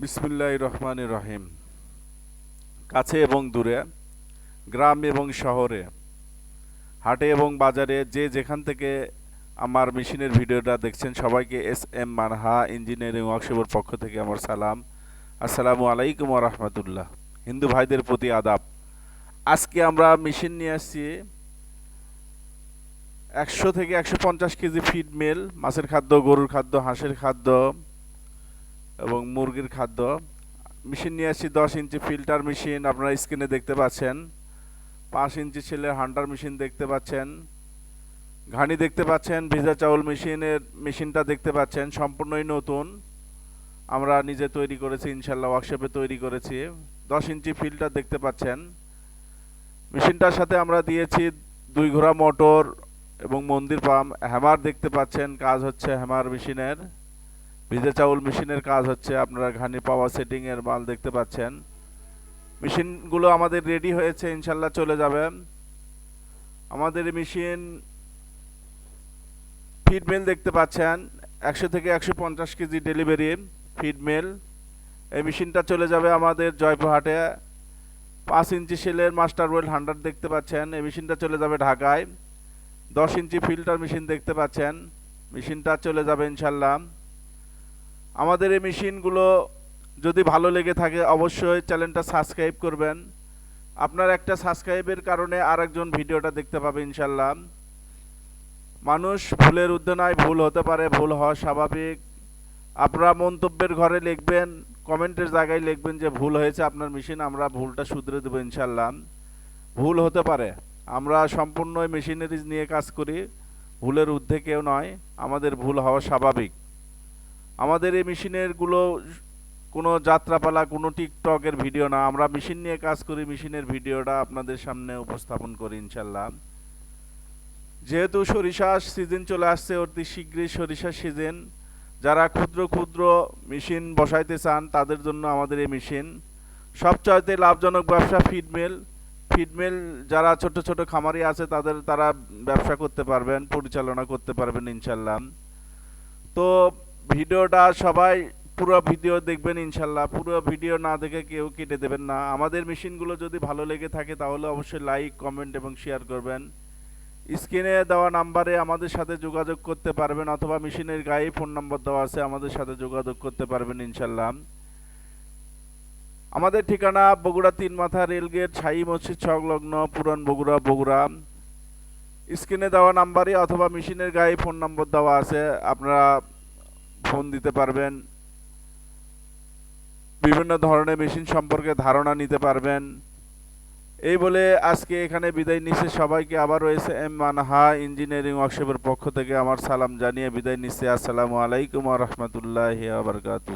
বিসমুল্লাহ রহমান রহিম। কাছে এবং দূরে, গ্রাম এবং শহরে, হাটে এবং বাজারে, যে যেখান থেকে আমার মেশিনের ভিডিওটা দেখছেন সবাইকে এস এম মানহা ইঞ্জিনিয়ারিং ওয়ার্কশপের পক্ষ থেকে আমার সালাম। আসসালামু আলাইকুম রহমতুল্লাহ। হিন্দু ভাইদের প্রতি আদাব। আজকে আমরা মেশিন নিয়ে আসছি একশো থেকে একশো পঞ্চাশ কেজি ফিড মিল, মাছের খাদ্য, গরুর খাদ্য, হাঁসের খাদ্য মুরগির খাদ্য। মেশিন নিয়ে আসছি, দশ ইঞ্চি ফিল্টার মেশিন, আপনারা স্ক্রিনে দেখতে পাচ্ছেন। পাঁচ ইঞ্চি ছেলে হান্ডার মেশিন দেখতে পাচ্ছেন। ঘানি দেখতে পাচ্ছেন, ভিজা চাউল মেশিনের, মেশিনটা দেখতে পাচ্ছেন, সম্পূর্ণই নতুন। আমরা নিজে তৈরি করেছি, ইনশাল্লাহ ওয়ার্কশপে তৈরি করেছি। দশ ইঞ্চি ফিল্টার দেখতে পাচ্ছেন। মেশিনটার সাথে আমরা দিয়েছি দুই ঘোড়া মোটর এবং মন্দির পাম্প। হ্যামার দেখতে পাচ্ছেন, কাজ হচ্ছে হ্যামার মেশিনের। ভিজে চাউল মেশিনের কাজ হচ্ছে, আপনারা ঘানি পাওয়ার সেটিং এর মাল দেখতে পাচ্ছেন। মেশিনগুলো আমাদের রেডি হয়েছে, ইনশাল্লাহ চলে যাবে। আমাদের মেশিন ফিডমেল দেখতে পাচ্ছেন, একশো থেকে একশো পঞ্চাশ কেজি ডেলিভারি ফিডমেল এই মেশিনটা চলে যাবে আমাদের জয়পুরহাটে। পাঁচ ইঞ্চি সেলের মাস্টার ওয়েল হান্ড্রেড দেখতে পাচ্ছেন, এই মেশিনটা চলে যাবে ঢাকায়। দশ ইঞ্চি ফিল্টার মেশিন দেখতে পাচ্ছেন, মেশিনটা চলে যাবে ইনশাল্লাহ। আমাদের এই মেশিনগুলো যদি ভালো লেগে থাকে, অবশ্যই চ্যানেলটা সাবস্ক্রাইব করবেন। আপনার একটা সাবস্ক্রাইবের কারণে আরেকজন ভিডিওটা দেখতে পাবে ইনশাল্লাহ। মানুষ ভুলের উদ্দেনায় ভুল হতে পারে, ভুল হওয়া স্বাভাবিক। আপনারা মন্তব্যের ঘরে লিখবেন, কমেন্টের জায়গায় লিখবেন যে ভুল হয়েছে আপনার মেশিন, আমরা ভুলটা শুধরে দেবো ইনশাল্লাহ। ভুল হতে পারে। আমরা সম্পূর্ণ মেশিনারিজ নিয়ে কাজ করি। ভুলের ঊর্ধ্বে কেউ নয়, আমাদের ভুল হওয়া স্বাভাবিক। আমাদের এই মেশিনেরগুলো কোনো যাত্রাপালা, কোনো টিকটকের ভিডিও না। আমরা মেশিন নিয়ে কাজ করি, মেশিনের ভিডিওটা আপনাদের সামনে উপস্থাপন করি ইনশাল্লাহ যেহেতু সরিষা সিজন চলে আসছে, অতি শীঘ্রই সরিষা সিজন যারা ক্ষুদ্র ক্ষুদ্র মেশিন বসাইতে চান, তাদের জন্য আমাদের এই মেশিন। সবচাইতে লাভজনক ব্যবসা ফিডমেল ফিডমেল যারা ছোট ছোট খামারি আছে, তাদের তারা ব্যবসা করতে পারবেন, পরিচালনা করতে পারবেন ইনশাল্লাহ তো ভিডিওটা সবাই পুরো ভিডিও দেখবেন ইনশাল্লাহ। পুরো ভিডিও না দেখে কেউ কেটে দেবেন না। আমাদের মেশিনগুলো যদি ভালো লেগে থাকে তাহলে অবশ্যই লাইক, কমেন্ট এবং শেয়ার করবেন। স্ক্রিনে দেওয়া নাম্বারে আমাদের সাথে যোগাযোগ করতে পারবেন অথবা মেশিনের গায়ে ফোন নম্বর দেওয়া আছে, আমাদের সাথে যোগাযোগ করতে পারবেন ইনশাল্লাহ। আমাদের ঠিকানা বগুড়া তিন মাথা রেলগেট ছাই মসজিদ সংলগ্ন পুরান বগুড়া বগুড়া। স্ক্রিনে দেওয়া নাম্বারে অথবা মেশিনের গায়ে ফোন নম্বর দেওয়া আছে। আপনারা ফোন দিতে পারবেন। বিভিন্ন ধরনের মেশিন সম্পর্কে ধারণা নিতে পারবেন। এই বলে আজকে এখানে বিদায় নিচ্ছে। সবাইকে আবার রয়েছে এম মানহা ইঞ্জিনিয়ারিং ওয়ার্কশপের পক্ষ থেকে আমার সালাম জানিয়ে বিদায় নিচ্ছে। আসসালামু আলাইকুম রহমতুল্লাহ বারকাতু